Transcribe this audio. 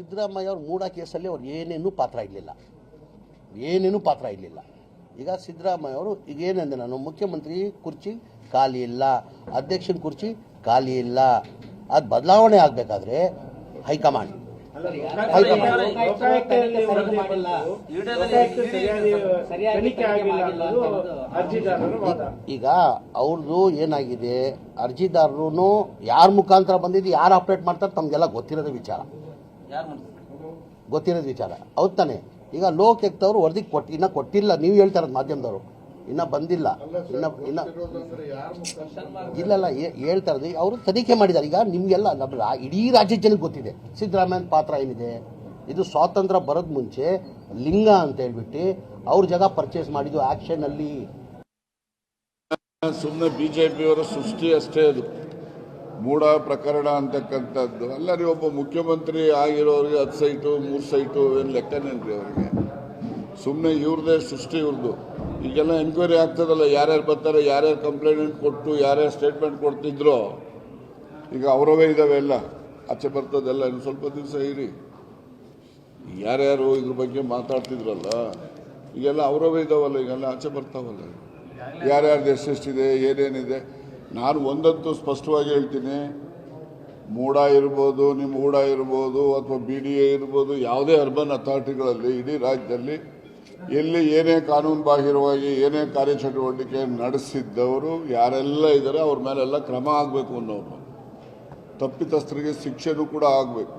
ಸಿದ್ದರಾಮಯ್ಯ ಅವ್ರ ಮೂಡ ಕೇಸಲ್ಲಿ ಅವ್ರು ಏನೇನೂ ಪಾತ್ರ ಇರಲಿಲ್ಲ. ಏನೇನೂ ಪಾತ್ರ ಇರಲಿಲ್ಲ. ಈಗ ಸಿದ್ದರಾಮಯ್ಯ ಅವರು ಈಗ ಏನಂದೆ ನಾನು ಮುಖ್ಯಮಂತ್ರಿ ಕುರ್ಚಿ ಖಾಲಿ ಇಲ್ಲ ಅಧ್ಯಕ್ಷನ ಕುರ್ಚಿ ಖಾಲಿ ಇಲ್ಲ. ಅದು ಬದಲಾವಣೆ ಆಗಬೇಕಾದ್ರೆ ಹೈಕಮಾಂಡ್. ಈಗ ಅವ್ರದ್ದು ಏನಾಗಿದೆ ಅರ್ಜಿದಾರರು ಯಾರ ಮುಖಾಂತರ ಬಂದಿದ್ದು ಯಾರು ಆಪ್ರೇಟ್ ಮಾಡ್ತಾರೆ ತಮಗೆಲ್ಲ ಗೊತ್ತಿರೋದು ವಿಚಾರ. ಗೊತ್ತಿರೋದು ವಿಚಾರ. ಹೌದು ತಾನೆ? ಈಗ ಲೋಕಾಯುಕ್ತವ್ರು ವರದಿ ಕೊಟ್ಟು ಇನ್ನೂ ಕೊಟ್ಟಿಲ್ಲ. ನೀವು ಹೇಳ್ತಾ ಇರೋದು ಮಾಧ್ಯಮದವರು. ಇನ್ನೂ ಬಂದಿಲ್ಲ. ಇನ್ನ ಇನ್ನ ಇಲ್ಲಲ್ಲ ಹೇಳ್ತಾ ಇರೋದು. ಅವರು ತನಿಖೆ ಮಾಡಿದ್ದಾರೆ. ಈಗ ನಿಮಗೆಲ್ಲ ನಮ್ಮ ಇಡೀ ರಾಜ್ಯದ ಜನಕ್ಕೆ ಗೊತ್ತಿದೆ. ಸಿದ್ದರಾಮಯ್ಯನ ಪಾತ್ರ ಏನಿದೆ? ಇದು ಸ್ವಾತಂತ್ರ್ಯ ಬರೋದ್ ಮುಂಚೆ ಲಿಂಗ ಅಂತ ಹೇಳ್ಬಿಟ್ಟು ಅವ್ರ ಜಾಗ ಪರ್ಚೇಸ್ ಮಾಡಿದ್ದು ಆ್ಯಕ್ಷನಲ್ಲಿ ಸುಮ್ಮನೆ ಬಿಜೆಪಿಯವರ ಸೃಷ್ಟಿ ಅಷ್ಟೇ ಅದು. ಮೂಢ ಪ್ರಕರಣ ಅಂತಕ್ಕಂಥದ್ದು. ಅಲ್ಲ ರೀ ಒಬ್ಬ ಮುಖ್ಯಮಂತ್ರಿ ಆಗಿರೋರಿಗೆ ಹತ್ತು ಸೈಟು, ಮೂರು ಸೈಟು ಏನು ಲೆಕ್ಕನೇನ್ರಿ ಅವರಿಗೆ? ಸುಮ್ಮನೆ ಇವ್ರದೇ ಸೃಷ್ಟಿ ಇವ್ರದ್ದು ಈಗೆಲ್ಲ ಎನ್ಕ್ವೈರಿ ಆಗ್ತದಲ್ಲ, ಯಾರ್ಯಾರು ಬರ್ತಾರೆ, ಯಾರ್ಯಾರು ಕಂಪ್ಲೇಂಟ್ ಕೊಟ್ಟು, ಯಾರ್ಯಾರು ಸ್ಟೇಟ್ಮೆಂಟ್ ಕೊಡ್ತಿದ್ರೋ? ಈಗ ಅವರವೇ ಇದಾವೆ ಎಲ್ಲ. ಆಚೆ ಬರ್ತದೆಲ್ಲ ಇನ್ನು ಸ್ವಲ್ಪ ದಿವಸ ಇರಿ. ಯಾರ್ಯಾರು ಇದ್ರ ಬಗ್ಗೆ ಮಾತಾಡ್ತಿದ್ರಲ್ಲ, ಈಗೆಲ್ಲ ಅವರವೇ ಇದಾವಲ್ಲ, ಈಗೆಲ್ಲ ಆಚೆ ಬರ್ತಾವಲ್ಲ. ಯಾರ್ಯಾರ್ದು ಎಷ್ಟೆಷ್ಟಿದೆ ಏನೇನಿದೆ? ನಾನು ಒಂದಂತೂ ಸ್ಪಷ್ಟವಾಗಿ ಹೇಳ್ತೀನಿ. ಮೂಡ ಇರ್ಬೋದು, ನಿಮ್ಮ ಊಡ ಇರ್ಬೋದು, ಅಥವಾ ಬಿ ಡಿ ಎ ಇರ್ಬೋದು, ಯಾವುದೇ ಅರ್ಬನ್ ಅಥಾರಿಟಿಗಳಲ್ಲಿ ಇಡೀ ರಾಜ್ಯದಲ್ಲಿ ಎಲ್ಲಿ ಏನೇ ಕಾನೂನು ಬಾಹಿರವಾಗಿ ಏನೇ ಕಾರ್ಯಚಟುವಟಿಕೆ ನಡೆಸಿದ್ದವರು ಯಾರೆಲ್ಲ ಇದ್ದಾರೆ, ಅವ್ರ ಮೇಲೆಲ್ಲ ಕ್ರಮ ಆಗಬೇಕು ಅನ್ನೋರು. ತಪ್ಪಿತಸ್ಥರಿಗೆ ಶಿಕ್ಷೆನೂ ಕೂಡ ಆಗಬೇಕು.